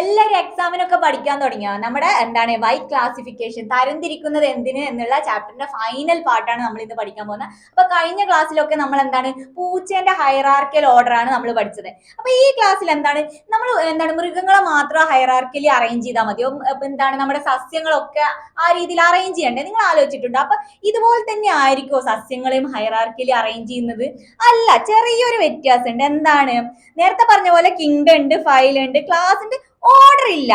എല്ലാവരും എക്സാമിനൊക്കെ പഠിക്കാൻ തുടങ്ങിയ? നമ്മുടെ എന്താണ് വൈറ്റ് ക്ലാസിഫിക്കേഷൻ തരംതിരിക്കുന്നത് എന്തിന് എന്നുള്ള ചാപ്റ്ററിന്റെ ഫൈനൽ പാർട്ടാണ് നമ്മൾ ഇന്ന് പഠിക്കാൻ പോകുന്നത്. അപ്പൊ കഴിഞ്ഞ ക്ലാസ്സിലൊക്കെ നമ്മൾ എന്താണ് പൂച്ചേന്റെ ഹൈറാർക്കൽ ഓർഡർ ആണ് നമ്മൾ പഠിച്ചത്. അപ്പൊ ഈ ക്ലാസ്സിൽ എന്താണ്? നമ്മൾ എന്താണ് മൃഗങ്ങളെ മാത്രം ഹൈറാർക്കലി അറേഞ്ച് ചെയ്താൽ മതിയോ എന്താണ് നമ്മുടെ സസ്യങ്ങളൊക്കെ ആ രീതിയിൽ അറേഞ്ച് ചെയ്യണ്ടേ? നിങ്ങൾ ആലോചിച്ചിട്ടുണ്ട്? അപ്പൊ ഇതുപോലെ തന്നെ ആയിരിക്കുമോ സസ്യങ്ങളെയും ഹൈറാർക്കലി അറേഞ്ച് ചെയ്യുന്നത്? അല്ല ചെറിയൊരു വ്യത്യാസമുണ്ട്. എന്താണ്? നേരത്തെ പറഞ്ഞ പോലെ കിങ്ഡം ഉണ്ട് ഫൈൽ ഉണ്ട് ക്ലാസ് ഉണ്ട്. ഓർഡർ ഇല്ല.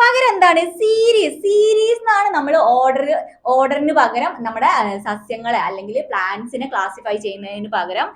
പകരം എന്താണ്? സീരീസ് സീരീസ് എന്നാണ് നമ്മൾ ഓർഡർ ഓർഡറിന് പകരം നമ്മുടെ സസ്യങ്ങളെ അല്ലെങ്കിൽ പ്ലാന്റ്സിനെ ക്ലാസിഫൈ ചെയ്യുന്നതിന് പകരം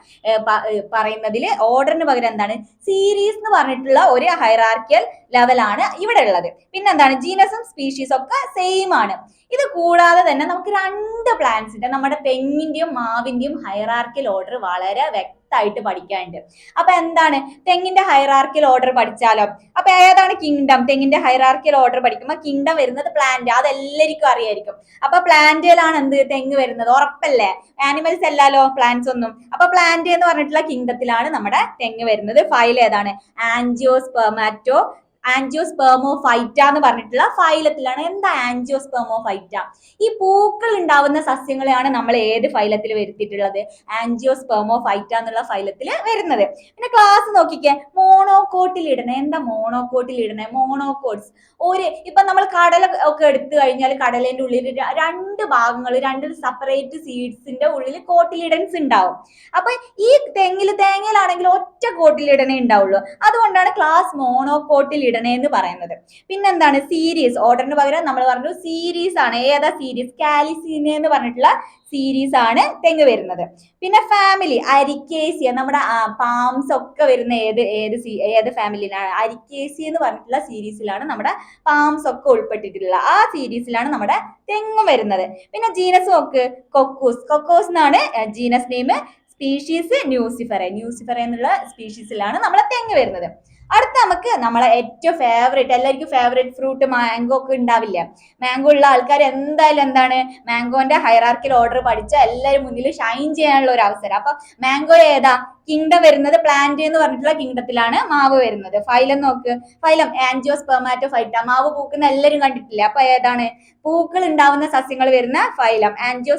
പറയുന്നതിൽ ഓർഡറിന് പകരം എന്താണ്? സീരീസ് എന്ന് പറഞ്ഞിട്ടുള്ള ഒരു ഹൈറാർക്കിയൽ ലെവലാണ് ഇവിടെ ഉള്ളത്. പിന്നെ എന്താണ്? ജീനസും സ്പീഷീസും ഒക്കെ സെയിം ആണ്. ഇത് കൂടാതെ തന്നെ നമുക്ക് രണ്ട് പ്ലാന്റ്സിന്റെ നമ്മുടെ തെങ്ങിന്റെയും മാവിന്റെയും ഹൈറാർക്കിയൽ ഓർഡർ വളരെ വ്യക്തമായിട്ട് പഠിക്കാനുണ്ട്. അപ്പൊ എന്താണ്? തെങ്ങിന്റെ ഹൈറാർക്കിയൽ ഓർഡർ പഠിച്ചാലോ? അപ്പൊ ഏതാണ് കിങ്ഡം തെങ്ങിന്റെ ഹൈറാർക്കിയൽ ഓർഡർ പഠിക്കുമ്പോൾ കിങ്ഡം വരുന്നത് പ്ലാന്റ് അതെല്ലാവർക്കും അറിയായിരിക്കും. അപ്പൊ പ്ലാന്റിലാണ് എന്ത്? തെങ്ങ് വരുന്നത്. ഉറപ്പല്ലേ? ആനിമൽസ് അല്ലല്ലോ പ്ലാന്റ്സ് ഒന്നും. അപ്പൊ പ്ലാന്റ് എന്ന് പറഞ്ഞിട്ടുള്ള കിങ്ഡത്തിലാണ് നമ്മുടെ തെങ്ങ് വരുന്നത്. ഫയൽ ഏതാണ്? ആൻജിയോസ്പെർമാറ്റോ ആൻജിയോസ്പെർമോ ഫൈറ്റ എന്ന് പറഞ്ഞിട്ടുള്ള ഫൈലത്തിലാണ് എന്താ ആൻജിയോസ്പെർമോ ഫൈറ്റ ഈ പൂക്കൾ ഉണ്ടാവുന്ന സസ്യങ്ങളെയാണ് നമ്മൾ ഏത് ഫൈലത്തിൽ വരുത്തിയിട്ടുള്ളത്? ആൻജിയോസ്പെർമോ ഫൈറ്റ എന്നുള്ള ഫൈലത്തിൽ വരുന്നത്. പിന്നെ ക്ലാസ് നോക്കിക്കേ. മോണോകോട്ടിൽ ഇടണേ എന്താ മോണോകോട്ടിൽ ഇടണേ മോണോകോട്സ് ഒരു ഇപ്പൊ നമ്മൾ കടല ഒക്കെ എടുത്തു കഴിഞ്ഞാൽ കടലേന്റെ ഉള്ളിൽ രണ്ട് ഭാഗങ്ങൾ രണ്ട് സെപ്പറേറ്റ് സീഡ്സിന്റെ ഉള്ളിൽ കോട്ടിലിഡൻസ് ഉണ്ടാവും. അപ്പൊ ഈ തെങ്ങിൽ തേങ്ങയിലാണെങ്കിൽ ഒറ്റ കോട്ടിലിടണേ ഉണ്ടാവുള്ളൂ. അതുകൊണ്ടാണ് ക്ലാസ് മോണോകോട്ടിൽ ഇടണേ എന്ന് പറയുന്നത്. പിന്നെന്താണ്? സീരീസ് ഓർഡറിന് പകരം നമ്മൾ പറഞ്ഞു സീരീസ് ആണ്. ഏതാ സീരീസ് കാലിസീന എന്ന് പറഞ്ഞിട്ടുള്ള സീരീസ് ആണ് തെങ്ങ് വരുന്നത്. പിന്നെ ഫാമിലി അരിക്കേസിയ. നമ്മുടെ പാംസ് ഒക്കെ വരുന്ന ഏത് ഏത് ഏത് ഫാമിലിയിലാണ് അരിക്കേസി എന്ന് പറഞ്ഞിട്ടുള്ള സീരീസിലാണ് നമ്മുടെ പാംസ് ഒക്കെ ഉൾപ്പെട്ടിട്ടുള്ള ആ സീരീസിലാണ് നമ്മുടെ തെങ്ങും വരുന്നത്. പിന്നെ ജീനസ് നോക്ക്. കൊക്കൂസ്. കൊക്കോസ് എന്നാണ് genus name. Species nucifera. Nucifera എന്നുള്ള സ്പീഷീസിലാണ് നമ്മളെ തെങ്ങ് വരുന്നത്. അടുത്ത നമുക്ക് നമ്മളെ ഏറ്റവും ഫേവറേറ്റ് എല്ലാവർക്കും ഫേവറേറ്റ് ഫ്രൂട്ട് മാംഗോ ഒക്കെ ഉണ്ടാവില്ല. മാംഗോ ഉള്ള ആൾക്കാർ എന്തായാലും എന്താണ് മാംഗോന്റെ ഹൈറാർക്കിൽ ഓർഡർ പഠിച്ച എല്ലാവരും മുന്നിൽ ഷൈൻ ചെയ്യാനുള്ള ഒരു അവസരം. അപ്പൊ മാംഗോ ഏതാ? കിങ്ഡം വരുന്നത് പ്ലാന്റ് എന്ന് പറഞ്ഞിട്ടുള്ള കിങ്ഡത്തിലാണ് മാവ് വരുന്നത്. ഫൈലം നോക്ക്. ഫൈലം ആൻജിയോ സ്പെർമാറ്റോ ഫൈറ്റ മാവ് പൂക്കുന്ന എല്ലാവരും കണ്ടിട്ടില്ല? അപ്പൊ ഏതാണ്? പൂക്കൾ ഉണ്ടാവുന്ന സസ്യങ്ങൾ വരുന്ന ഫൈലം ആൻജിയോ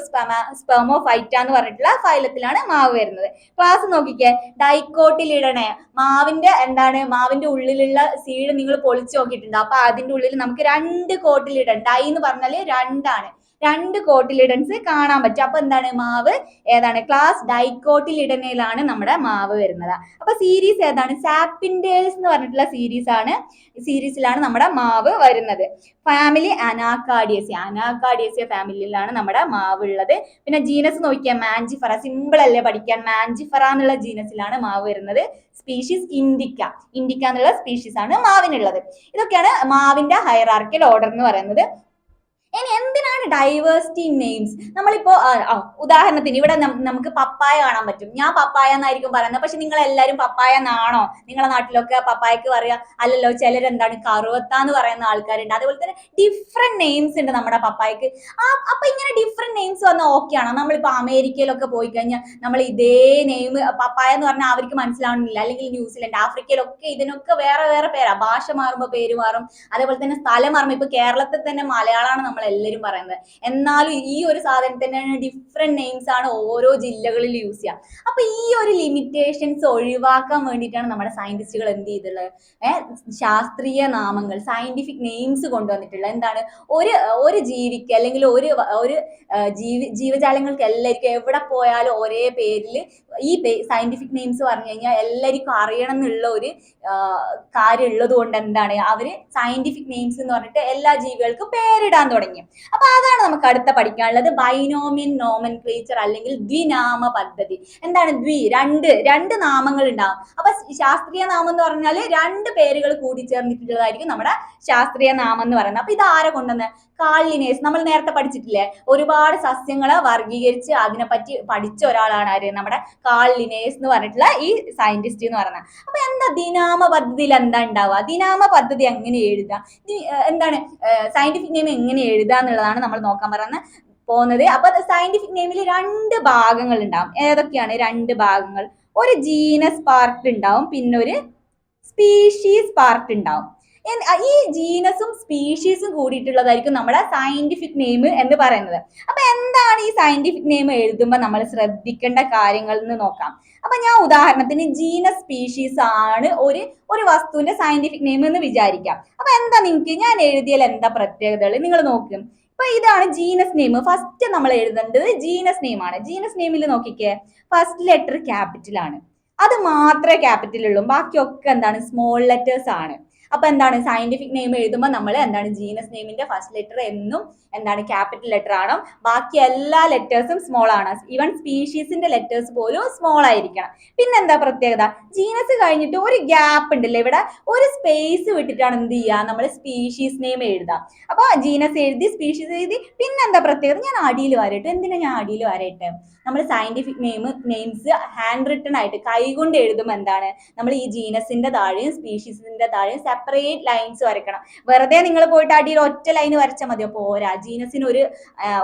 സ്പെർമോ ഫൈറ്റ എന്ന് പറഞ്ഞിട്ടുള്ള ഫൈലത്തിലാണ് മാവ് വരുന്നത്. ക്ലാസ് നോക്കിക്കേ. ഡൈക്കോട്ടിലിടണേ മാവിന്റെ എന്താണ്? മാവിന്റെ ഉള്ളിലുള്ള സീഡ് നിങ്ങൾ പൊളിച്ചു നോക്കിയിട്ടുണ്ട്. അപ്പൊ അതിന്റെ ഉള്ളിൽ നമുക്ക് രണ്ട് കോട്ടിലിടണം ഡൈ എന്ന് പറഞ്ഞാൽ രണ്ടാണ്. രണ്ട് കോട്ടിലിഡൻസ് കാണാൻ പറ്റും. അപ്പൊ എന്താണ് മാവ്? ഏതാണ്? ക്ലാസ് ഡൈക്കോട്ടിലിടനയിലാണ് നമ്മുടെ മാവ് വരുന്നത്. അപ്പൊ സീരീസ് ഏതാണ്? സാപ്പിൻഡേഴ്സ് എന്ന് പറഞ്ഞിട്ടുള്ള സീരീസ് ആണ്. സീരീസിലാണ് നമ്മുടെ മാവ് വരുന്നത്. ഫാമിലി അനാക്കാഡിയസി അനാക്കാഡിയസിയ ഫാമിലിയിലാണ് നമ്മുടെ മാവ് ഉള്ളത്. പിന്നെ ജീനസ് നോക്കിയാൽ മാഞ്ചിഫറ സിമ്പിൾ അല്ലേ പഠിക്കാൻ? മാഞ്ചിഫറ എന്നുള്ള ജീനസിലാണ് മാവ് വരുന്നത്. സ്പീഷീസ് ഇൻഡിക്ക ഇൻഡിക്ക എന്നുള്ള സ്പീഷീസ് ആണ് മാവിനുള്ളത്. ഇതൊക്കെയാണ് മാവിന്റെ ഹയറാർക്കൽ ഓർഡർ എന്ന് പറയുന്നത്. ഇനി എന്തിനാണ് ഡൈവേഴ്സിറ്റി നെയിംസ് നമ്മളിപ്പോ ഉദാഹരണത്തിന് ഇവിടെ നമുക്ക് നമുക്ക് പപ്പായ കാണാൻ പറ്റും. ഞാൻ പപ്പായ എന്നായിരിക്കും പറയുന്നത്. പക്ഷെ നിങ്ങൾ എല്ലാവരും പപ്പായ എന്നാണോ നിങ്ങളെ നാട്ടിലൊക്കെ പപ്പായക്ക് പറയുക അല്ലല്ലോ ചിലരെന്താണ് കറുവത്ത എന്ന് പറയുന്ന ആൾക്കാരുണ്ട്. അതുപോലെ തന്നെ ഡിഫറെന്റ് നെയിംസ് ഉണ്ട് നമ്മുടെ പപ്പായക്ക്. അപ്പൊ ഇങ്ങനെ ഡിഫറെന്റ് നെയിംസ് വന്നാൽ ഓക്കെ ആണോ? നമ്മളിപ്പോ അമേരിക്കയിലൊക്കെ പോയി കഴിഞ്ഞാൽ നമ്മൾ ഇതേ നെയിം പപ്പായ എന്ന് പറഞ്ഞാൽ അവർക്ക് മനസ്സിലാവണമെന്നില്ല അല്ലെങ്കിൽ ന്യൂസിലൻഡ് ആഫ്രിക്കയിലൊക്കെ ഇതിനൊക്കെ വേറെ വേറെ പേരാ. ഭാഷ മാറുമ്പോൾ പേര് മാറും. അതേപോലെ തന്നെ സ്ഥലം മാറുമ്പോൾ ഇപ്പൊ കേരളത്തിൽ തന്നെ മലയാളമാണ് നമ്മൾ എല്ലാവരും പറയുന്നത്. എന്നാലും ഈ ഒരു സാധനത്തിന് ഡിഫറെന്റ് നെയിംസ് ആണ് ഓരോ ജില്ലകളിൽ യൂസ് ചെയ്യാം. അപ്പൊ ഈ ഒരു ലിമിറ്റേഷൻസ് ഒഴിവാക്കാൻ വേണ്ടിയിട്ടാണ് നമ്മുടെ സയന്റിസ്റ്റുകൾ എന്ത് ചെയ്തിട്ടുള്ളത്? ശാസ്ത്രീയ നാമങ്ങൾ സയന്റിഫിക് നെയിംസ് കൊണ്ടുവന്നിട്ടുള്ളത്. എന്താണ്? ഒരു ഒരു ജീവിക്ക് അല്ലെങ്കിൽ ഒരു ഒരു ജീവി ജീവജാലങ്ങൾക്ക് എല്ലാവർക്കും എവിടെ പോയാലും ഒരേ പേരിൽ ഈ സയന്റിഫിക് നെയിംസ് പറഞ്ഞു കഴിഞ്ഞാൽ എല്ലാവർക്കും അറിയണം എന്നുള്ള ഒരു കാര്യം ഉള്ളത് കൊണ്ട് എന്താണ്? അവർ സയന്റിഫിക് നെയിംസ് എന്ന് പറഞ്ഞിട്ട് എല്ലാ ജീവികൾക്കും പേരിടാൻ തുടങ്ങി. അപ്പൊ അതാണ് നമുക്ക് അടുത്ത പഠിക്കാനുള്ളത്. ബൈനോമിയൻ നോമൻ അല്ലെങ്കിൽ ദ്വിനാമ പദ്ധതി. എന്താണ് ദ്വി? രണ്ട് രണ്ട് നാമങ്ങൾ ഉണ്ടാവും. അപ്പൊ ശാസ്ത്രീയ നാമം എന്ന് പറഞ്ഞാൽ രണ്ട് പേരുകൾ കൂടിച്ചേർന്നിട്ടുള്ളതായിരിക്കും നമ്മുടെ ശാസ്ത്രീയ നാമം എന്ന് പറയുന്നത്. അപ്പൊ ഇത് ആരെ കൊണ്ടുവന്ന്? കാളിനേസ് നമ്മൾ നേരത്തെ പഠിച്ചിട്ടില്ലേ? ഒരുപാട് സസ്യങ്ങളെ വർഗീകരിച്ച് അതിനെപ്പറ്റി പഠിച്ച ഒരാളാണ് ആര്? നമ്മുടെ കാളിനേസ് എന്ന് പറഞ്ഞിട്ടുള്ള ഈ സയന്റിസ്റ്റ് എന്ന് പറയുന്നത്. അപ്പൊ എന്താ ദിനാമ പദ്ധതിയിൽ എന്താ ഉണ്ടാവുക? ദിനാമ പദ്ധതി എങ്ങനെ എഴുതുക എന്താണ് സയന്റിഫിക് നെയിം എങ്ങനെ എഴുതുക എന്നുള്ളതാണ് നമ്മൾ നോക്കാൻ പറയുന്നത്. പോകുന്നത്. അപ്പൊ സയന്റിഫിക് നെയിമിൽ രണ്ട് ഭാഗങ്ങൾ ഉണ്ടാവും ഏതൊക്കെയാണ്? രണ്ട് ഭാഗങ്ങൾ. ഒരു ജീനസ് പാർട്ട് ഉണ്ടാവും. പിന്നെ ഒരു സ്പീഷീസ് പാർട്ട് ഉണ്ടാവും. ഈ ജീനസും സ്പീഷീസും കൂടിയിട്ടുള്ളതായിരിക്കും നമ്മുടെ സയന്റിഫിക് നെയിം എന്ന് പറയുന്നത്. അപ്പൊ എന്താണ് ഈ സയന്റിഫിക് നെയിം എഴുതുമ്പോൾ നമ്മൾ ശ്രദ്ധിക്കേണ്ട കാര്യങ്ങൾ എന്ന് നോക്കാം. അപ്പൊ ഞാൻ ഉദാഹരണത്തിന് ജീനസ് സ്പീഷീസ് ആണ് ഒരു ഒരു വസ്തുവിന്റെ സയന്റിഫിക് നെയിം എന്ന് വിചാരിക്കാം. അപ്പൊ എന്താ നിങ്ങൾക്ക്? ഞാൻ എഴുതിയാൽ എന്താ പ്രത്യേകതകൾ? നിങ്ങൾ നോക്കും. ഇപ്പൊ ഇതാണ് ജീനസ് നെയിം ഫസ്റ്റ് നമ്മൾ എഴുതേണ്ടത് ജീനസ് നെയിം ആണ്. ജീനസ് നെയിമിൽ നോക്കിക്കേ. ഫസ്റ്റ് ലെറ്റർ ക്യാപിറ്റൽ ആണ്. അത് മാത്രമേ ക്യാപിറ്റൽ ഉള്ളൂ. ബാക്കിയൊക്കെ എന്താണ്? സ്മോൾ ലെറ്റേഴ്സ് ആണ്. അപ്പൊ എന്താണ് സയന്റിഫിക് നെയിം എഴുതുമ്പോൾ നമ്മൾ എന്താണ് ജീനസ് നെയിമിന്റെ ഫസ്റ്റ് ലെറ്റർ എന്നും എന്താണ് ക്യാപിറ്റൽ ലെറ്റർ ആണ്? ബാക്കി എല്ലാ ലെറ്റേഴ്സും സ്മോൾ ആണ്. ഈവൻ സ്പീഷീസിന്റെ ലെറ്റേഴ്സ് പോലും സ്മോൾ ആയിരിക്കണം. പിന്നെ എന്താ പ്രത്യേകത? ജീനസ് കഴിഞ്ഞിട്ട് ഒരു ഗ്യാപ്പ് ഉണ്ടല്ലോ ഇവിടെ? ഒരു സ്പേസ് വിട്ടിട്ടാണ് എന്ത് ചെയ്യുക? നമ്മൾ സ്പീഷീസ് നെയിം എഴുതാം അപ്പോൾ ജീനസ് എഴുതി സ്പീഷീസ് എഴുതി പിന്നെ എന്താ പ്രത്യേകത? ഞാൻ അടിയിൽ വരട്ടെ. എന്തിനാ ഞാൻ അടിയിൽ വരട്ടെ? നമ്മൾ scientific name names hand written ആയിട്ട് കൈകൊണ്ട് എഴുതുമ്പോൾ എന്താണ്? നമ്മൾ ഈ ജീനസിന്റെ താഴെയും സ്പീഷീസിന്റെ താഴെയും സെപ്പറേറ്റ് ലൈൻസ് വരയ്ക്കണം. വെറുതെ നിങ്ങൾ പോയിട്ട് അടിയിൽ ഒറ്റ ലൈൻ വരച്ചാൽ മതിയോ പോരാ ജീനസിന് ഒരു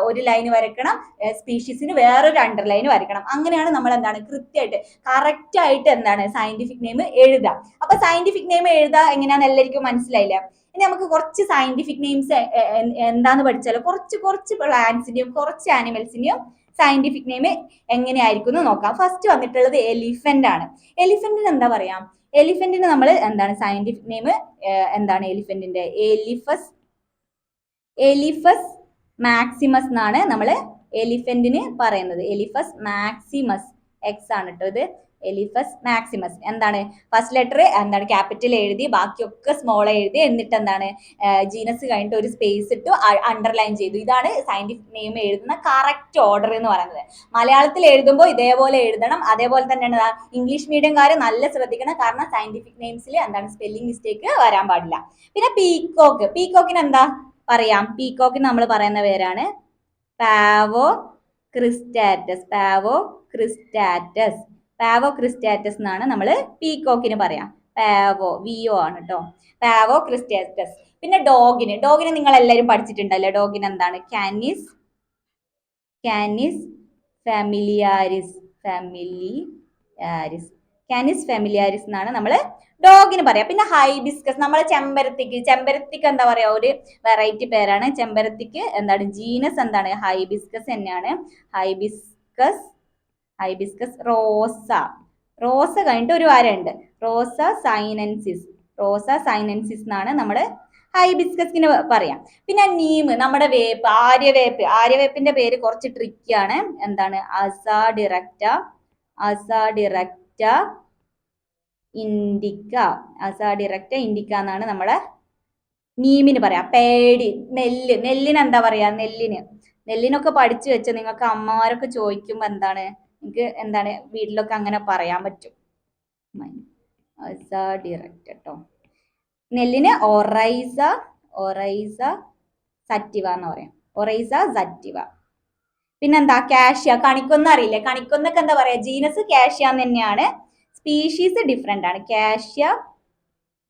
ഒരു ലൈൻ വരയ്ക്കണം. സ്പീഷീസിന് വേറൊരു അണ്ടർലൈൻ വരക്കണം അങ്ങനെയാണ് നമ്മൾ എന്താണ് കൃത്യമായിട്ട് കറക്റ്റ് ആയിട്ട് എന്താണ് സയന്റിഫിക് നെയിം എഴുതാം. അപ്പൊ സയന്റിഫിക് നെയിം എഴുതാ എങ്ങനെയാണെന്ന് എല്ലാവർക്കും മനസ്സിലായില്ലേ? ഇനി നമുക്ക് കുറച്ച് സയന്റിഫിക് നെയിംസ് എന്താന്ന് പഠിച്ചാലോ? കുറച്ച് കുറച്ച് പ്ലാന്റ്സിന്റെയും കുറച്ച് ആനിമൽസിന്റെയും സയന്റിഫിക് നെയിം എങ്ങനെയായിരിക്കും എന്ന് നോക്കാം. ഫസ്റ്റ് വന്നിട്ടുള്ളത് എലിഫന്റ് ആണ്. എലിഫന്റിന് എന്താ പറയാ? എലിഫന്റിന് നമ്മൾ എന്താണ് സയന്റിഫിക് നെയിം എന്താണ് എലിഫന്റിന്റെ എലിഫസ് എലിഫസ് മാക്സിമസ് എന്നാണ് നമ്മൾ എലിഫന്റിന് പറയുന്നത്. എലിഫസ് മാക്സിമസ് എക്സ് ആണ് കേട്ടോ ഇത്. എലിഫസ് മാക്സിമസ് എന്താണ്? ഫസ്റ്റ് ലെറ്റർ എന്താണ്? ക്യാപിറ്റൽ എഴുതി ബാക്കിയൊക്കെ സ്മോൾ എഴുതി എന്നിട്ട് എന്താണ് ജീനസ് കഴിഞ്ഞിട്ട് ഒരു സ്പേസ് ഇട്ട് അണ്ടർലൈൻ ചെയ്തു. ഇതാണ് സയന്റിഫിക് നെയിം എഴുതുന്ന കറക്റ്റ് ഓർഡർ എന്ന് പറയുന്നത്. മലയാളത്തിൽ എഴുതുമ്പോൾ ഇതേപോലെ എഴുതണം. അതേപോലെ തന്നെയാണ് ഇംഗ്ലീഷ് മീഡിയംകാർ നല്ല ശ്രദ്ധിക്കണം. കാരണം സയന്റിഫിക് നെയിംസിൽ എന്താണ്? സ്പെല്ലിംഗ് മിസ്റ്റേക്ക് വരാൻ പാടില്ല. പിന്നെ പീക്കോക്ക് പീക്കോക്കിന് എന്താ? പറയാം. പീക്കോക്കിന് നമ്മൾ പറയുന്ന പേരാണ് Pavo cristatus Pavo cristatus Pavo cristatus എന്നാണ് നമ്മൾ പീകോക്കിന് പറയാം. പാവോ വിയോ ആണ് കേട്ടോ പാവോ ക്രിസ്റ്റാറ്റസ് പിന്നെ ഡോഗിന് ഡോഗിന് നിങ്ങൾ എല്ലാവരും പഠിച്ചിട്ടുണ്ടല്ലോ. ഡോഗിന് എന്താണ്? Canis Canis familiaris familiaris Canis familiaris എന്നാണ് നമ്മൾ ഡോഗിന് പറയാം. പിന്നെ ഹൈബിസ്കസ് നമ്മളെ ചെമ്പരത്തിക്ക് ചെമ്പരത്തിക്ക് എന്താ പറയാ? ഒരു വെറൈറ്റി പേരാണ്. ചെമ്പരത്തിക്ക് എന്താണ്? ജീനസ് എന്താണ്? ഹൈബിസ്കസ് തന്നെയാണ്. ഹൈബിസ്കസ് ഹൈബിസ്കസ് റോസ റോസ കഴിഞ്ഞിട്ട് ഒരു വാരമുണ്ട് റോസ സൈനൻസിസ് റോസ സൈനൻസിസ് എന്നാണ് നമ്മൾ ഹൈബിസ്കസിന് പറയാം. പിന്നെ നീം നമ്മുടെ വേപ്പ് ആര്യവേപ്പ്. ആര്യവേപ്പിന്റെ പേര് കുറച്ച് ട്രിക്കിയാണ് എന്താണ്? അസ ഡിറക്റ്റ അസ ഡിറക്റ്റ ഇൻഡിക്ക അസ ഡിറക്റ്റ ഇൻഡിക്ക എന്നാണ് നമ്മളെ നീമിന് പറയാം. പേടി നെല്ല്. നെല്ലിന് എന്താ പറയാ? നെല്ലിന്. നെല്ലിനൊക്കെ പഠിച്ചു വെച്ച നിങ്ങൾക്ക് അമ്മമാരൊക്കെ ചോദിക്കുമ്പോൾ എന്താണ്? നിങ്ങൾക്ക് എന്താണ് വീട്ടിലൊക്കെ അങ്ങനെ പറയാൻ പറ്റും. ഡിറക്റ്റ് കേട്ടോ നെല്ലിന് ഒറൈസ ഒറൈസ സറ്റിവ എന്ന് പറയാം. Oryza sativa. പിന്നെന്താ കാഷ്യ കണിക്കൊന്ന അറിയില്ലേ? കണിക്കൊന്നൊക്കെ എന്താ പറയാ? ജീനസ് കാഷ്യ തന്നെയാണ്. സ്പീഷീസ് ഡിഫറെന്റ് ആണ്. കാഷ്യ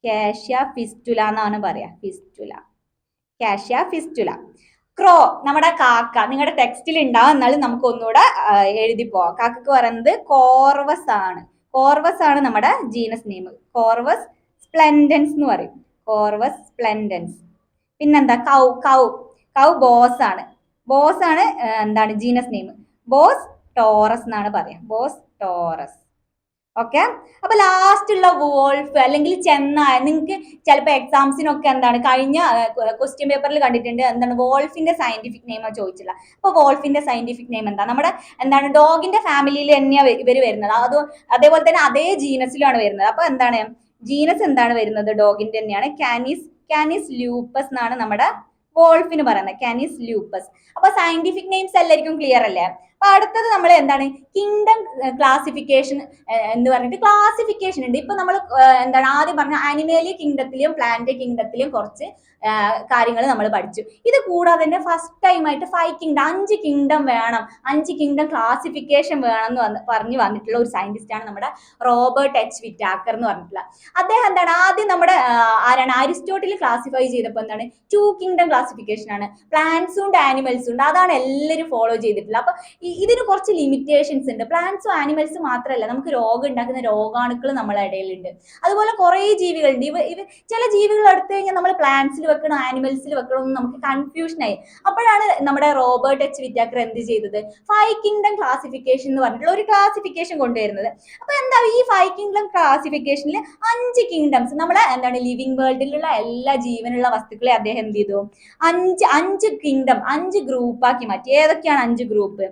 കാഷ്യ ഫിസ്റ്റുല എന്നാണ് പറയാ. ഫിസ്റ്റുല കാഷ്യ ഫിസ്റ്റുല ക്രോ നമ്മുടെ കാക്ക. നിങ്ങളുടെ ടെക്സ്റ്റിൽ ഉണ്ടാവും എന്നാലും നമുക്ക് ഒന്നുകൂടെ എഴുതി പോവാം. കാക്കക്ക് പറയുന്നത് കോർവസ് ആണ്. കോർവസ് ആണ് നമ്മുടെ ജീനസ് നെയിം കോർവസ് സ്പ്ലെൻഡൻസ് എന്ന് പറയും. കോർവസ് സ്പ്ലെൻഡൻസ് പിന്നെന്താ? കൗ കൗ കൗ ബോസ് ആണ്. ബോസ് ആണ് എന്താണ്? ജീനസ് നെയിം ബോസ് ടോറസ് എന്നാണ് പറയാം. ബോസ് ടോറസ് ഓക്കെ അപ്പൊ ലാസ്റ്റ് ഉള്ള വോൾഫ് അല്ലെങ്കിൽ ചെന്നായ നിങ്ങൾക്ക് ചിലപ്പോൾ എക്സാംസിനൊക്കെ എന്താണ്? കഴിഞ്ഞ ക്വസ്റ്റ്യൻ പേപ്പറിൽ കണ്ടിട്ടുണ്ട്. എന്താണ്? വോൾഫിന്റെ സയന്റിഫിക് നെയിം ചോദിച്ചില്ല അപ്പൊ വോൾഫിന്റെ സയന്റിഫിക് നെയിം എന്താ? നമ്മുടെ എന്താണ്? ഡോഗിന്റെ ഫാമിലിയിൽ തന്നെയാണ് ഇവർ വരുന്നത്. അത് അതേപോലെ തന്നെ അതേ ജീനസിലാണ് വരുന്നത്. അപ്പൊ എന്താണ്? ജീനസ് എന്താണ് വരുന്നത് ഡോഗിന്റെ തന്നെയാണ്. കാനിസ് കാനിസ് ലൂപ്പസ് എന്നാണ് നമ്മുടെ വോൾഫിന് പറയുന്നത്. കാനിസ് ലൂപ്പസ് അപ്പൊ സയന്റിഫിക് നെയിംസ് എല്ലാവർക്കും ക്ലിയർ അല്ലേ? അപ്പൊ അടുത്തത് നമ്മൾ എന്താണ്? കിങ്ഡം ക്ലാസിഫിക്കേഷൻ എന്ന് പറഞ്ഞിട്ട് ക്ലാസിഫിക്കേഷൻ ഉണ്ട്. ഇപ്പൊ നമ്മൾ എന്താണ് ആദ്യം പറഞ്ഞ ആനിമേലി കിങ്ഡത്തിലും പ്ലാന്റ് കിങ്ഡത്തിലും കുറച്ച് കാര്യങ്ങൾ നമ്മൾ പഠിച്ചു. ഇത് കൂടാതെ തന്നെ ഫസ്റ്റ് ടൈം ആയിട്ട് ഫൈവ് കിങ്ഡം അഞ്ച് കിങ്ഡം വേണം. അഞ്ച് കിങ്ഡം ക്ലാസിഫിക്കേഷൻ വേണം എന്ന് വന്ന് പറഞ്ഞു വന്നിട്ടുള്ള ഒരു സയന്റിസ്റ്റ് ആണ് നമ്മുടെ റോബർട്ട് എച്ച് വിറ്റാക്കർ എന്ന് പറഞ്ഞിട്ടുള്ള. അദ്ദേഹം എന്താണ്? ആദ്യം നമ്മുടെ ആരാണ്? അരിസ്റ്റോട്ടിൽ ക്ലാസിഫൈ ചെയ്തപ്പോൾ എന്താണ്? ടു കിങ്ഡം ക്ലാസിഫിക്കേഷൻ ആണ്. പ്ലാന്റ്സും ഉണ്ട് ആനിമൽസും ഉണ്ട്. അതാണ് എല്ലാവരും ഫോളോ ചെയ്തിട്ടുള്ളത്. അപ്പൊ ഇതിന് കുറച്ച് ലിമിറ്റേഷൻസ് ഉണ്ട്. പ്ലാന്റ്സും ആനിമൽസും മാത്രമല്ല നമുക്ക് രോഗം ഉണ്ടാക്കുന്ന രോഗാണുക്കൾ നമ്മളെ ഇടയിലുണ്ട്. അതുപോലെ കുറേ ജീവികളുണ്ട്. ഇവ ഇവ ചില ജീവികൾ എടുത്തു കഴിഞ്ഞാൽ നമ്മൾ പ്ലാന്റ്സിൽ വെക്കണം ആനിമൽസിൽ വെക്കണം എന്ന് നമുക്ക് കൺഫ്യൂഷൻ ആയി. അപ്പോഴാണ് നമ്മുടെ റോബർട്ട് എച്ച് വിറ്റാക്കർ എന്ത് ചെയ്തത്? ഫൈവ് കിങ്ഡം ക്ലാസിഫിക്കേഷൻ എന്ന് പറഞ്ഞിട്ടുള്ള ഒരു ക്ലാസിഫിക്കേഷൻ കൊണ്ടുവരുന്നത്. അപ്പൊ എന്താ ഈ ഫൈവ് കിങ്ഡം ക്ലാസിഫിക്കേഷനിൽ അഞ്ച് കിങ്ഡംസ് നമ്മുടെ എന്താണ് ലിവിങ് വേൾഡിലുള്ള എല്ലാ ജീവനുള്ള വസ്തുക്കളെ അദ്ദേഹം എന്ത് ചെയ്തു? അഞ്ച് അഞ്ച് കിങ്ഡം അഞ്ച് ഗ്രൂപ്പാക്കി മാറ്റി. ഏതൊക്കെയാണ് അഞ്ച് ഗ്രൂപ്പ്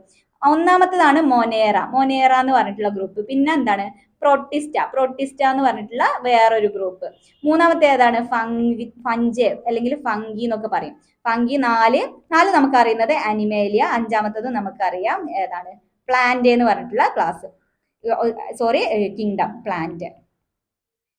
ഒന്നാമത്തേതാണ് മൊനേറ. മൊനേറ എന്ന് പറഞ്ഞിട്ടുള്ള ഗ്രൂപ്പ് പിന്നെ എന്താണ് പ്രോട്ടിസ്റ്റ പ്രോട്ടിസ്റ്റ എന്ന് പറഞ്ഞിട്ടുള്ള വേറൊരു ഗ്രൂപ്പ് മൂന്നാമത്തെ ഏതാണ് ഫംഗി ഫഞ്ച് അല്ലെങ്കിൽ ഫംഗി എന്നൊക്കെ പറയും. ഫംഗി നാല് നാല് നമുക്കറിയുന്നത് അനിമേലിയ അഞ്ചാമത്തത് നമുക്കറിയാം ഏതാണ്? പ്ലാന്റ് എന്ന് പറഞ്ഞിട്ടുള്ള class sorry kingdom plant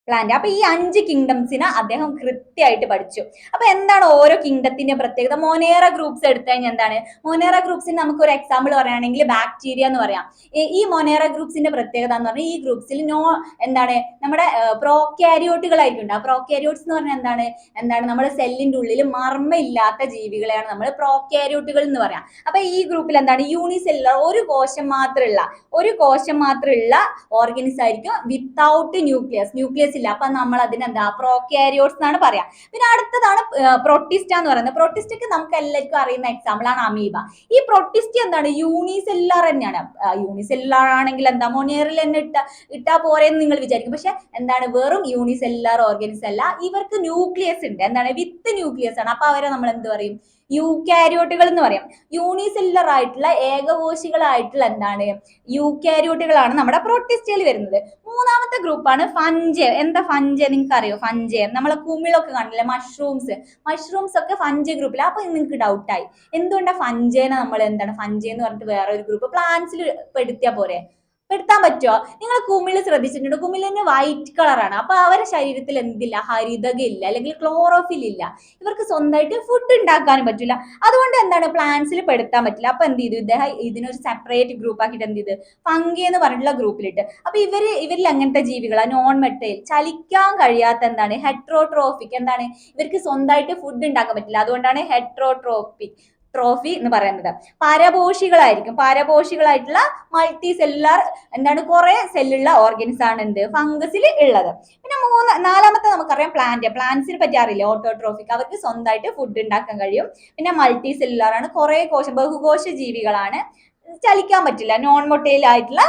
plant അപ്പൊ ഈ അഞ്ച് കിങ്ഡംസിനെ അദ്ദേഹം കൃത്യമായിട്ട് പഠിച്ചു. അപ്പൊ എന്താണ് ഓരോ കിങ്ഡത്തിന്റെ പ്രത്യേകത? മോനേറ ഗ്രൂപ്പ്സ് എടുത്തു കഴിഞ്ഞാൽ എന്താണ്? മൊനേറ ഗ്രൂപ്പ്സിന് നമുക്ക് ഒരു എക്സാമ്പിൾ പറയുകയാണെങ്കിൽ ബാക്ടീരിയ എന്ന് പറയാം. ഈ- മോനേറ ഗ്രൂപ്പ്സിന്റെ പ്രത്യേകത എന്ന് പറഞ്ഞാൽ ഈ ഗ്രൂപ്പ്സിൽ നോ എന്താണ്? നമ്മുടെ പ്രോക്യാരിയോട്ടുകളായിട്ടുണ്ട് ആ പ്രോക്യാരിയോട്സ് എന്ന് പറഞ്ഞാൽ എന്താണ്? എന്താണ്? നമ്മുടെ സെല്ലിന്റെ ഉള്ളിൽ മർമ്മ ഇല്ലാത്ത ജീവികളെയാണ് നമ്മൾ പ്രോക്യാരിയോട്ടുകൾ എന്ന് പറയാം. അപ്പൊ ഈ ഗ്രൂപ്പിൽ എന്താണ്? യൂണിസെല്ലുലർ ഒരു കോശം മാത്രമുള്ള ഒരു കോശം മാത്രമുള്ള ഓർഗനിസ് ആയിരിക്കും വിത്തൗട്ട് ന്യൂക്ലിയസ് ന്യൂക്ലിയസ് ഇല്ല അപ്പൊ നമ്മൾ അതിനെന്താ പ്രോക്യാരിയോട്സ് എന്നാണ് പറയാ. പിന്നെ അടുത്തതാണ് പ്രൊട്ടിസ്റ്റ എന്ന് പറയുന്നത്. പ്രൊട്ടിസ്റ്റയ്ക്ക് നമുക്ക് എല്ലാവർക്കും അറിയുന്ന എക്സാമ്പിൾ ആണ് അമീബ ഈ പ്രൊട്ടിസ്റ്റ് എന്താണ്? യൂണിസെല്ലാർ തന്നെയാണ്. യൂണിസെല്ലാർ ആണെങ്കിൽ എന്താ? മൊനേറിൽ തന്നെ ഇട്ട ഇട്ടാ പോരെന്ന് നിങ്ങൾ വിചാരിക്കും. പക്ഷെ എന്താണ്? വെറും യൂണിസെല്ലാർ ഓർഗനിസ് അല്ല. ഇവർക്ക് ന്യൂക്ലിയസ് ഉണ്ട്. എന്താണ്? വിത്ത് ന്യൂക്ലിയസ് ആണ്. അപ്പൊ അവരെ നമ്മൾ എന്ത് പറയും? യൂക്കാരിയോട്ടുകൾ എന്ന് പറയാം. യൂണിസെല്ലുലർ ആയിട്ടുള്ള ഏകകോശികളായിട്ടുള്ള എന്താണ്? യൂക്കാരിയോട്ടുകളാണ് നമ്മുടെ പ്രൊട്ടിസ്റ്റയിൽ വരുന്നത്. മൂന്നാമത്തെ ഗ്രൂപ്പാണ് ഫഞ്ച്. എന്താ ഫഞ്ച് നിങ്ങൾക്ക് അറിയോ ഫഞ്ച്. നമ്മളെ കുമിളൊക്കെ കാണില്ലേ? മഷ്റൂംസ് മഷ്റൂംസ് ഒക്കെ ഫഞ്ച് ഗ്രൂപ്പിൽ അപ്പൊ നിങ്ങൾക്ക് ഡൗട്ടായി എന്തുകൊണ്ടാണ് ഫഞ്ചേനെ നമ്മൾ എന്താണ്? ഫഞ്ച് എന്ന് പറഞ്ഞിട്ട് വേറെ ഒരു ഗ്രൂപ്പ് പ്ലാന്റ്സിൽ പെടുത്തിയാ പോരെ. പെടുത്താൻ പറ്റുമോ നിങ്ങൾ കുമിൾ ശ്രദ്ധിച്ചിട്ടുണ്ട്? കുമിളിന് വൈറ്റ് കളറാണ് അപ്പൊ അവരുടെ ശരീരത്തിൽ എന്തില്ല? ഹരിതക ഇല്ല അല്ലെങ്കിൽ ക്ലോറോഫിൽ ഇല്ല. ഇവർക്ക് സ്വന്തമായിട്ട് ഫുഡ് ഉണ്ടാക്കാനും പറ്റില്ല അതുകൊണ്ട് എന്താണ്? പ്ലാന്റ്സിൽ പെടുത്താൻ പറ്റില്ല. അപ്പൊ എന്ത് ചെയ്തു? ഇദ്ദേഹം ഇതിനൊരു സെപ്പറേറ്റ് ഗ്രൂപ്പ് ആക്കിയിട്ട് എന്ത് ചെയ്തു? ഫംഗി എന്ന് പറഞ്ഞിട്ടുള്ള ഗ്രൂപ്പിലിട്ട് അപ്പൊ ഇവർ ഇവരിൽ അങ്ങനത്തെ ജീവികളാണ് നോൺ മെട്ടയിൽ ചലിക്കാൻ കഴിയാത്ത എന്താണ്? ഹെട്രോട്രോഫിക് എന്താണ്? ഇവർക്ക് സ്വന്തമായിട്ട് ഫുഡ് ഉണ്ടാക്കാൻ പറ്റില്ല. അതുകൊണ്ടാണ് ഹെട്രോട്രോഫിക് ട്രോഫി എന്ന് പറയുന്നത്. പരപോഷികളായിരിക്കും. പരപോഷികളായിട്ടുള്ള മൾട്ടി സെല്ലുലാർ എന്താണ് കുറെ സെല്ലുള്ള ഓർഗൻസ് ആണ് എന്ത്? ഫംഗസിൽ ഉള്ളത്. പിന്നെ മൂന്ന് നാലാമത്തെ നമുക്കറിയാം പ്ലാന്റ് പ്ലാന്റ്സിനെ പറ്റി അറിയില്ല? ഓട്ടോട്രോഫിക് അവർക്ക് സ്വന്തമായിട്ട് ഫുഡ് ഉണ്ടാക്കാൻ കഴിയും. പിന്നെ മൾട്ടി സെല്ലുലാർ ആണ്. കുറെ കോശ ബഹുകോശ ജീവികളാണ്. ചലിക്കാൻ പറ്റില്ല. നോൺ മൊട്ടൈൽ ആയിട്ടുള്ള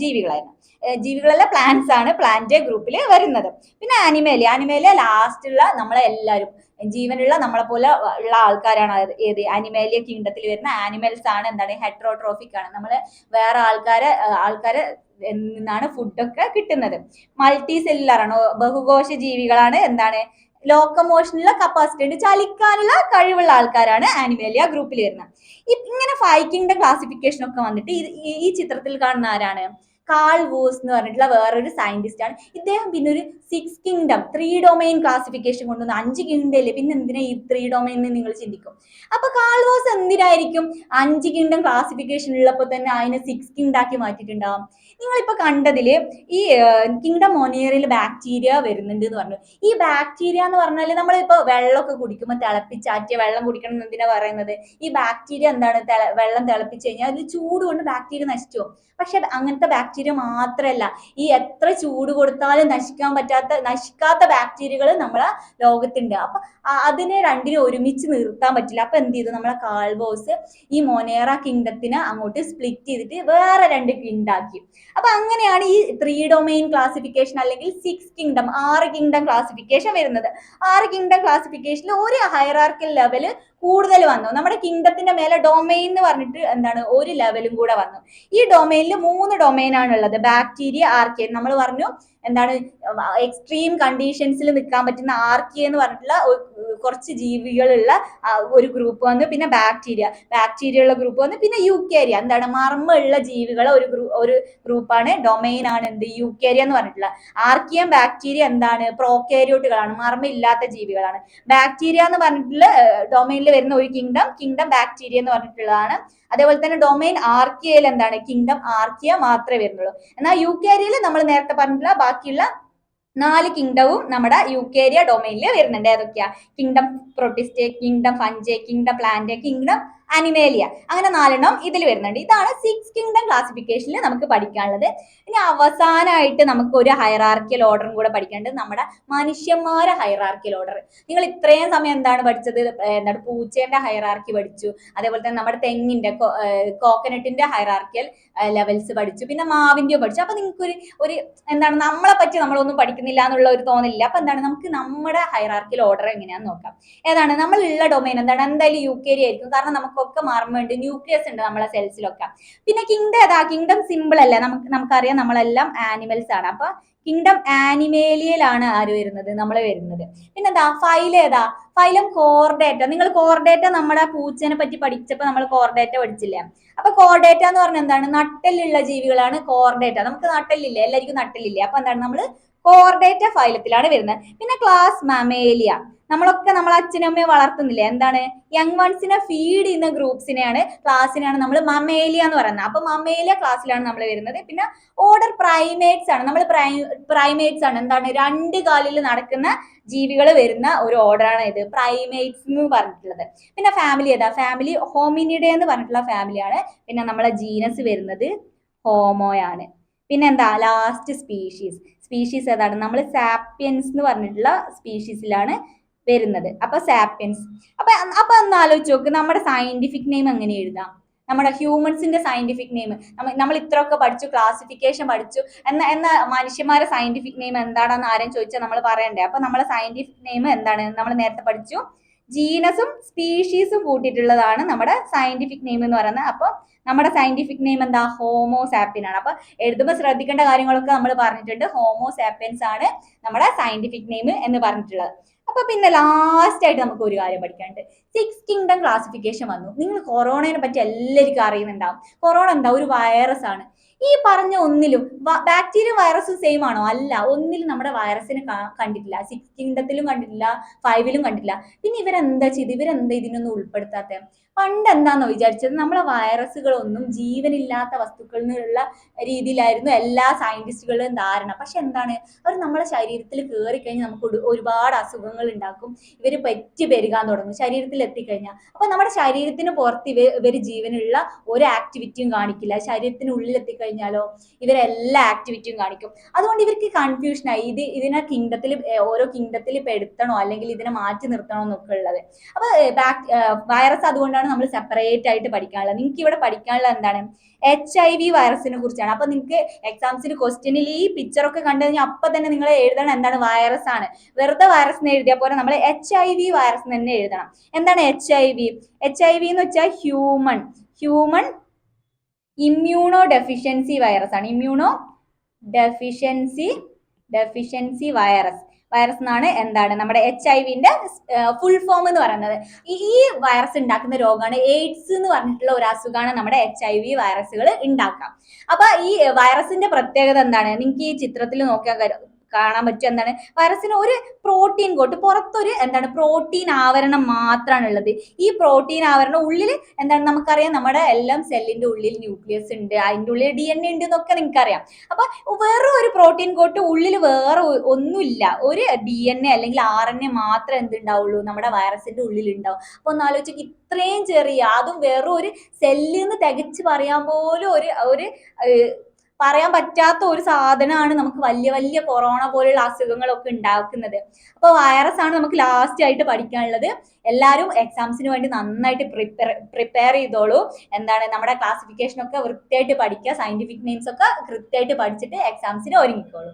ജീവികളായിരുന്നു. ജീവികളല്ല പ്ലാന്റ്സ് ആണ് പ്ലാന്റ് ഗ്രൂപ്പിൽ വരുന്നത്. പിന്നെ ആനിമേലിയ ആനിമേലിയ ലാസ്റ്റുള്ള നമ്മളെ എല്ലാവരും ജീവനുള്ള നമ്മളെ പോലെ ഉള്ള ആൾക്കാരാണ്. ഏത്? ആനിമേലിയ കിങ്ഡത്തിൽ വരുന്ന ആനിമൽസ് ആണ് എന്താണ്? ഹെട്രോട്രോഫിക് ആണ്. നമ്മൾ വേറെ ആൾക്കാരെ ആൾക്കാരെ നിന്നാണ് ഫുഡൊക്കെ കിട്ടുന്നത്. മൾട്ടി സെല്ലുലാർ ആണ്? ബഹുകോശ ജീവികളാണ് എന്താണ്? ലോക്കമോഷനുള്ള കപ്പാസിറ്റി ഉണ്ട്. ചലിക്കാനുള്ള കഴിവുള്ള ആൾക്കാരാണ് ആനിമേലിയ ഗ്രൂപ്പിൽ വരുന്നത്. ഇങ്ങനെ ഫൈക്കിങ്ങിന്റെ ക്ലാസിഫിക്കേഷൻ ഒക്കെ വന്നിട്ട് ഈ- ഈ ചിത്രത്തിൽ കാണുന്ന ആരാണ്? കാൾ വൂസ് എന്ന് പറഞ്ഞിട്ടുള്ള വേറൊരു സയന്റിസ്റ്റ് ആണ്. ഇദ്ദേഹം പിന്നെ ഒരു six kingdom three domain classification കൊണ്ടുവന്നു അഞ്ച് കിങ്ഡം അല്ലേ? പിന്നെ എന്തിനാ ഈ ത്രീ ഡൊമൈൻ എന്ന് നിങ്ങൾ ചിന്തിക്കും? അപ്പൊ കാൾ വോസ് എന്തിനായിരിക്കും അഞ്ച് കിങ്ഡം ക്ലാസിഫിക്കേഷൻ ഉള്ളപ്പോൾ തന്നെ അതിനെ സിക്സ് കിങ്ഡാക്കി മാറ്റിയിട്ടുണ്ടാവും? നിങ്ങളിപ്പോ കണ്ടതിൽ ഈ കിങ്ഡം മോനിയറിൽ ബാക്ടീരിയ വരുന്നുണ്ട് എന്ന് പറഞ്ഞു. ഈ ബാക്ടീരിയ എന്ന് പറഞ്ഞാൽ നമ്മളിപ്പോ വെള്ളമൊക്കെ കുടിക്കുമ്പോൾ തിളപ്പിച്ചാറ്റിയ വെള്ളം കുടിക്കണം എന്ന് എന്തിനാ പറയുന്നത്? ഈ ബാക്ടീരിയ എന്താണ് വെള്ളം തിളപ്പിച്ച് കഴിഞ്ഞാൽ അതിൽ ചൂട് കൊണ്ട് ബാക്ടീരിയ നശിച്ചു പോകും. പക്ഷെ അങ്ങനത്തെ ബാക്ടീരിയ മാത്രമല്ല ഈ എത്ര ചൂട് കൊടുത്താലും നശിക്കാൻ പറ്റാത്ത നശിക്കാത്ത ബാക്ടീരിയകൾ നമ്മളെ ലോകത്തുണ്ട്. അപ്പൊ അതിനെ രണ്ടിനെ ഒരുമിച്ച് നിർത്താൻ പറ്റില്ല. അപ്പൊ എന്ത് ചെയ്തു? നമ്മളെ കാൾബോസ് ഈ മൊനേറ കിങ്ഡത്തിനെ അങ്ങോട്ട് സ്പ്ലിറ്റ് ചെയ്തിട്ട് വേറെ രണ്ട് കിങ്ഡാക്കി അപ്പൊ അങ്ങനെയാണ് ഈ ത്രീ ഡൊമൈൻ ക്ലാസിഫിക്കേഷൻ അല്ലെങ്കിൽ സിക്സ് കിങ്ഡം ആറ് കിങ്ഡം ക്ലാസിഫിക്കേഷൻ വരുന്നത്. ആറ് കിങ്ഡം ക്ലാസിഫിക്കേഷനിൽ ഒരു ഹൈറാർക്കൽ ലെവൽ കൂടുതൽ വന്നു. നമ്മുടെ കിങ്ഡത്തിന്റെ മേലെ ഡൊമൈൻ എന്ന് പറഞ്ഞിട്ട് എന്താണ് ഒരു ലെവലും കൂടെ വന്നു. ഈ ഡൊമൈനിൽ മൂന്ന് ഡൊമൈൻ ആണുള്ളത് ബാക്ടീരിയ ആർക്കിയ നമ്മൾ പറഞ്ഞു എന്താണ് എക്സ്ട്രീം കണ്ടീഷൻസിൽ നിൽക്കാൻ പറ്റുന്ന ആർക്കിയ എന്ന് പറഞ്ഞിട്ടുള്ള കുറച്ച് ജീവികളുള്ള ഒരു ഗ്രൂപ്പ് വന്നു. പിന്നെ ബാക്ടീരിയ ബാക്ടീരിയ ഉള്ള ഗ്രൂപ്പ് വന്നു. പിന്നെ യുക്കേരിയ എന്താണ് മർമ്മുള്ള ജീവികളെ ഒരു ഗ്രൂ ഒരു ഗ്രൂപ്പാണ് ഡൊമൈൻ ആണ് എന്ത്? യുക്കേരിയ എന്ന് പറഞ്ഞിട്ടുള്ള. ആർക്കിയം ബാക്ടീരിയ എന്താണ്? പ്രോക്കേരിയോട്ടുകളാണ് മർമ്മ ഇല്ലാത്ത ജീവികളാണ്. ബാക്ടീരിയ എന്ന് പറഞ്ഞിട്ടുള്ള ഡൊമൈനിൽ വരുന്ന ഒരു കിങ്ഡം കിങ്ഡം ബാക്ടീരിയ എന്ന് പറഞ്ഞിട്ടുള്ളതാണ്. അതേപോലെ തന്നെ ഡൊമൈൻ ആർക്കിയയിൽ എന്താണ്? കിങ്ഡം ആർക്കിയ മാത്രമേ വരുന്നുള്ളൂ. എന്നാൽ യു കെരിയയിൽ നമ്മൾ നേരത്തെ പറഞ്ഞിട്ടുള്ള ബാക്കിയുള്ള നാല് കിങ്ഡവും നമ്മുടെ യുക്കേരിയ ഡൊമൈനിൽ വരുന്നുണ്ട്. ഏതൊക്കെയാ? Kingdom Protista kingdom Fungi kingdom plant kingdom Animalia. അങ്ങനെ നാലെണ്ണം ഇതിൽ വരുന്നുണ്ട്. ഇതാണ് സിക്സ് കിങ്ഡം ക്ലാസിഫിക്കേഷനിൽ നമുക്ക് പഠിക്കാനുള്ളത്. ഇനി അവസാനമായിട്ട് നമുക്ക് ഒരു ഹൈറാർക്കിയൽ ഓർഡറും കൂടെ പഠിക്കേണ്ടത് നമ്മുടെ മനുഷ്യന്മാരെ ഹൈറാർക്കിയൽ ഓർഡർ നിങ്ങൾ ഇത്രയും സമയം എന്താണ് പഠിച്ചത്? എന്താണ് പൂച്ചേന്റെ ഹൈറാർക്കി പഠിച്ചു. അതേപോലെ തന്നെ നമ്മുടെ തെങ്ങിന്റെ കോക്കനട്ടിന്റെ ഹൈറാർക്കിയൽ ലെവൽസ് പഠിച്ചു. പിന്നെ മാവിന്റെയോ പഠിച്ചു. അപ്പൊ നിങ്ങൾക്ക് ഒരു ഒരു എന്താണ് നമ്മളെ പറ്റി നമ്മളൊന്നും പഠിക്കുന്നില്ല എന്നുള്ള ഒരു തോന്നില്ല അപ്പൊ എന്താണ് നമുക്ക് നമ്മുടെ ഹൈറാർക്കിയൽ ഓർഡർ എങ്ങനെയാന്ന് നോക്കാം. ഏതാണ്? നമ്മളുള്ള ഡൊമൈൻ എന്താണ്? എന്തായാലും യു കെ ആയിരിക്കും. കാരണം നമുക്കൊക്കെ മാറുമ്പോണ്ട് ന്യൂക്ലിയസ് ഉണ്ട് നമ്മളെ സെൽസിലൊക്കെ പിന്നെ കിങ്ഡം ഏതാ? കിങ്ഡം സിമ്പിൾ അല്ലേ? നമുക്ക് നമുക്കറിയാം നമ്മളെല്ലാം ആനിമൽസ് ആണ്. അപ്പൊ കിങ്ഡം ആനിമേലിയയിലാണ് ആര് വരുന്നത്? നമ്മൾ വരുന്നത്. പിന്നെ പിന്നെന്താ? ഫൈൽ ഏതാ? ഫൈലം കോർഡേറ്റ നിങ്ങൾ കോർഡേറ്റ നമ്മുടെ പൂച്ചനെ പറ്റി പഠിച്ചപ്പോൾ നമ്മൾ കോർഡേറ്റ പഠിച്ചില്ലേ? അപ്പൊ കോർഡേറ്റ എന്ന് പറഞ്ഞാൽ എന്താണ്? നട്ടലുള്ള ജീവികളാണ് കോർഡേറ്റ നമുക്ക് നട്ടലില്ല എല്ലാവർക്കും നട്ടലില്ലേ അപ്പൊ എന്താണ്? നമ്മൾ കോർഡേറ്റ ഫൈലത്തിലാണ് വരുന്നത്. പിന്നെ ക്ലാസ് മമേലിയ നമ്മളൊക്കെ നമ്മൾ അച്ഛനും അമ്മയും വളർത്തുന്നില്ലേ? എന്താണ്? യങ് വൺസിനെ ഫീഡ് ചെയ്യുന്ന ഗ്രൂപ്പ്സിനെയാണ് ക്ലാസ്സിനെയാണ് നമ്മൾ മമേലിയ എന്ന് പറയുന്നത്. അപ്പൊ മമേലിയ ക്ലാസ്സിലാണ് നമ്മൾ വരുന്നത്. പിന്നെ ഓർഡർ പ്രൈമേറ്റ്സ് ആണ്. നമ്മൾ പ്രൈമേറ്റ്സ് ആണ്. എന്താണ്? രണ്ട് കാലിൽ നടക്കുന്ന ജീവികൾ വരുന്ന ഒരു ഓർഡറാണ് ഇത്. പ്രൈമേറ്റ്സ് എന്ന് പറഞ്ഞിട്ടുള്ളത്. പിന്നെ ഫാമിലി ഏതാ? ഫാമിലി ഹോമിനിഡേ എന്ന് പറഞ്ഞിട്ടുള്ള ഫാമിലിയാണ് പിന്നെ നമ്മളെ ജീനസ് വരുന്നത് ഹോമോയാണ് പിന്നെ എന്താ? ലാസ്റ്റ് സ്പീഷീസ് സ്പീഷീസ് ഏതാണ്? നമ്മൾ സാപ്പിയൻസ് എന്ന് പറഞ്ഞിട്ടുള്ള സ്പീഷീസിലാണ് വരുന്നത്. അപ്പൊ സാപ്പിയൻസ് അപ്പൊ അപ്പൊ ഒന്ന് ആലോചിച്ച് നോക്ക്. നമ്മുടെ സയന്റിഫിക് നെയിം എങ്ങനെ എഴുതാം? നമ്മുടെ ഹ്യൂമൻസിന്റെ സയന്റിഫിക് നെയിം നമ്മൾ ഇത്രയൊക്കെ പഠിച്ചു ക്ലാസിഫിക്കേഷൻ പഠിച്ചു. എന്ന എന്ന മനുഷ്യന്മാരെ സയന്റിഫിക് നെയിം എന്താണെന്ന് ആരും ചോദിച്ചാൽ നമ്മൾ പറയണ്ടേ. അപ്പൊ നമ്മളെ സയന്റിഫിക് നെയിം എന്താണ്? നമ്മൾ നേരത്തെ പഠിച്ചു. ജീനസും സ്പീഷീസും കൂട്ടിയിട്ടുള്ളതാണ് നമ്മുടെ സയന്റിഫിക് നെയിം എന്ന് പറയുന്നത്. അപ്പോൾ നമ്മുടെ സയന്റിഫിക് നെയിം എന്താ? ഹോമോ സാപ്പിൻ ആണ്. അപ്പൊ എഴുതുമ്പോൾ ശ്രദ്ധിക്കേണ്ട കാര്യങ്ങളൊക്കെ നമ്മൾ പറഞ്ഞിട്ടുണ്ട്. ഹോമോ സാപ്പിയൻസ് ആണ് നമ്മുടെ സയന്റിഫിക് നെയിം എന്ന് പറഞ്ഞിട്ടുള്ളത്. അപ്പൊ പിന്നെ ലാസ്റ്റ് ആയിട്ട് നമുക്ക് ഒരു കാര്യം പഠിക്കാനുണ്ട്. സിക്സ് കിങ്ഡം ക്ലാസിഫിക്കേഷൻ വന്നു. നിങ്ങൾ കൊറോണയെ പറ്റി എല്ലാവർക്കും അറിയുന്നുണ്ടാവും. കൊറോണ എന്താ? ഒരു വൈറസ് ആണ്. ഈ പറഞ്ഞ ഒന്നിലും ബാക്ടീരിയ വൈറസും സെയിം ആണോ? അല്ല. ഒന്നിലും നമ്മുടെ വൈറസിന് കണ്ടിട്ടില്ല. സിക്സ് കിങ്ഡത്തിലും കണ്ടിട്ടില്ല. ഫൈവിലും കണ്ടിട്ടില്ല. പിന്നെ ഇവരെന്താ ചെയ്ത്? ഇവരെന്താ ഇതിനൊന്നും ഉൾപ്പെടുത്താത്ത? പണ്ട് എന്താണെന്ന് വിചാരിച്ചത്? നമ്മളെ വൈറസുകളൊന്നും ജീവനില്ലാത്ത വസ്തുക്കളിൽ നിന്നുള്ള രീതിയിലായിരുന്നു എല്ലാ സയന്റിസ്റ്റുകളുടെയും ധാരണ. പക്ഷെ എന്താണ്? അവർ നമ്മുടെ ശരീരത്തിൽ കയറി കഴിഞ്ഞാൽ നമുക്ക് ഒരുപാട് അസുഖങ്ങൾ ഉണ്ടാക്കും. ഇവർ പറ്റി പെരുകാൻ തുടങ്ങും. ശരീരത്തിൽ എത്തിക്കഴിഞ്ഞാൽ. അപ്പൊ നമ്മുടെ ശരീരത്തിന് പുറത്ത് ഇവ ഇവർ ജീവനുള്ള ഒരു ആക്ടിവിറ്റിയും കാണിക്കില്ല. ശരീരത്തിനുള്ളിൽ എത്തിക്കഴിഞ്ഞാലോ ഇവരെല്ലാ ആക്ടിവിറ്റിയും കാണിക്കും. അതുകൊണ്ട് ഇവർക്ക് കൺഫ്യൂഷനായി ഇത് ഇതിനെ കിങ്ഡത്തിൽ ഓരോ കിങ്ഡത്തിൽ പെടുത്തണോ അല്ലെങ്കിൽ ഇതിനെ മാറ്റി നിർത്തണോ എന്നൊക്കെ ഉള്ളത്. അപ്പൊ വൈറസ് അതുകൊണ്ടാണ് നമ്മൾ സെപ്പറേറ്റ് ആയിട്ട് പഠിക്കാനുള്ളത്. നിങ്ങൾക്ക് ഇവിടെ പഠിക്കാനുള്ളത് എന്താണ്? എച്ച് ഐ വി വൈറസിനെ കുറിച്ചാണ്. അപ്പൊ നിങ്ങൾക്ക് എക്സാംസിന് ക്വസ്റ്റ്യനിൽ ഈ പിക്ചർ ഒക്കെ കണ്ടു കഴിഞ്ഞാൽ അപ്പൊ തന്നെ നിങ്ങൾ എഴുതണം എന്താണ് വൈറസ് ആണ്. വെറുതെ വൈറസ് എന്ന് എഴുതിയ പോലെ നമ്മൾ എച്ച് ഐ വി വൈറസ് തന്നെ എഴുതണം. എന്താണ് H I V H I V എന്ന് വെച്ചാൽ human human immunodeficiency virus ആണ്. Immunodeficiency deficiency virus virus എന്നാണ് എന്താണ് നമ്മുടെ എച്ച് ഐ വിന്റെ ഫുൾ ഫോം എന്ന് പറയുന്നത്. ഈ വൈറസ് ഉണ്ടാക്കുന്ന രോഗമാണ് എയ്ഡ്സ് എന്ന് പറഞ്ഞിട്ടുള്ള ഒരു അസുഖമാണ് നമ്മുടെ എച്ച് ഐ വി വൈറസുകൾ ഉണ്ടാക്കാം അപ്പൊ ഈ വൈറസിന്റെ പ്രത്യേകത എന്താണ്? നിങ്ങൾക്ക് ഈ ചിത്രത്തിൽ നോക്കിയാൽ കാണാൻ പറ്റും. എന്താണ്? വൈറസിന് ഒരു പ്രോട്ടീൻ കോട്ട് പുറത്തൊരു എന്താണ്? പ്രോട്ടീൻ ആവരണം മാത്രമാണ് ഉള്ളത് ഈ പ്രോട്ടീൻ ആവരണം ഉള്ളിൽ എന്താണ് നമുക്കറിയാം? നമ്മുടെ എല്ലാം സെല്ലിന്റെ ഉള്ളിൽ ന്യൂക്ലിയസ് ഉണ്ട്. അതിന്റെ ഉള്ളിൽ ഡി എൻ എ ഉണ്ട് എന്നൊക്കെ നിങ്ങൾക്കറിയാം. അപ്പൊ വേറെ ഒരു പ്രോട്ടീൻ കോട്ട് ഉള്ളിൽ വേറെ ഒന്നുമില്ല. ഒരു ഡി എൻ എ അല്ലെങ്കിൽ ആർ എൻ എ മാത്രമേ എന്തുണ്ടാവുള്ളൂ? നമ്മുടെ വൈറസിന്റെ ഉള്ളിൽ ഉണ്ടാവും അപ്പൊ ഒന്ന് ആലോചിച്ച് ഇത്രയും ചെറിയ അതും വേറെ ഒരു സെല്ലിന്ന് തികച്ച് പറയാൻ പോലും ഒരു ഒരു പറയാൻ പറ്റാത്ത ഒരു സാധനമാണ് നമുക്ക് വലിയ വലിയ കൊറോണ പോലുള്ള അസുഖങ്ങളൊക്കെ ഉണ്ടാക്കുന്നത്. അപ്പോൾ വൈറസ് ആണ് നമുക്ക് ലാസ്റ്റ് ആയിട്ട് പഠിക്കാനുള്ളത്. എല്ലാവരും എക്സാംസിന് വേണ്ടി നന്നായിട്ട് പ്രിപ്പയർ പ്രിപ്പയർ ചെയ്തോളൂ. എന്താണ് നമ്മുടെ ക്ലാസിഫിക്കേഷൻ ഒക്കെ വൃത്തിയായിട്ട് പഠിക്കുക. സയന്റിഫിക് നെയിംസ് ഒക്കെ കൃത്യമായിട്ട് പഠിച്ചിട്ട് എക്സാംസിന് ഒരുങ്ങിക്കോളൂ.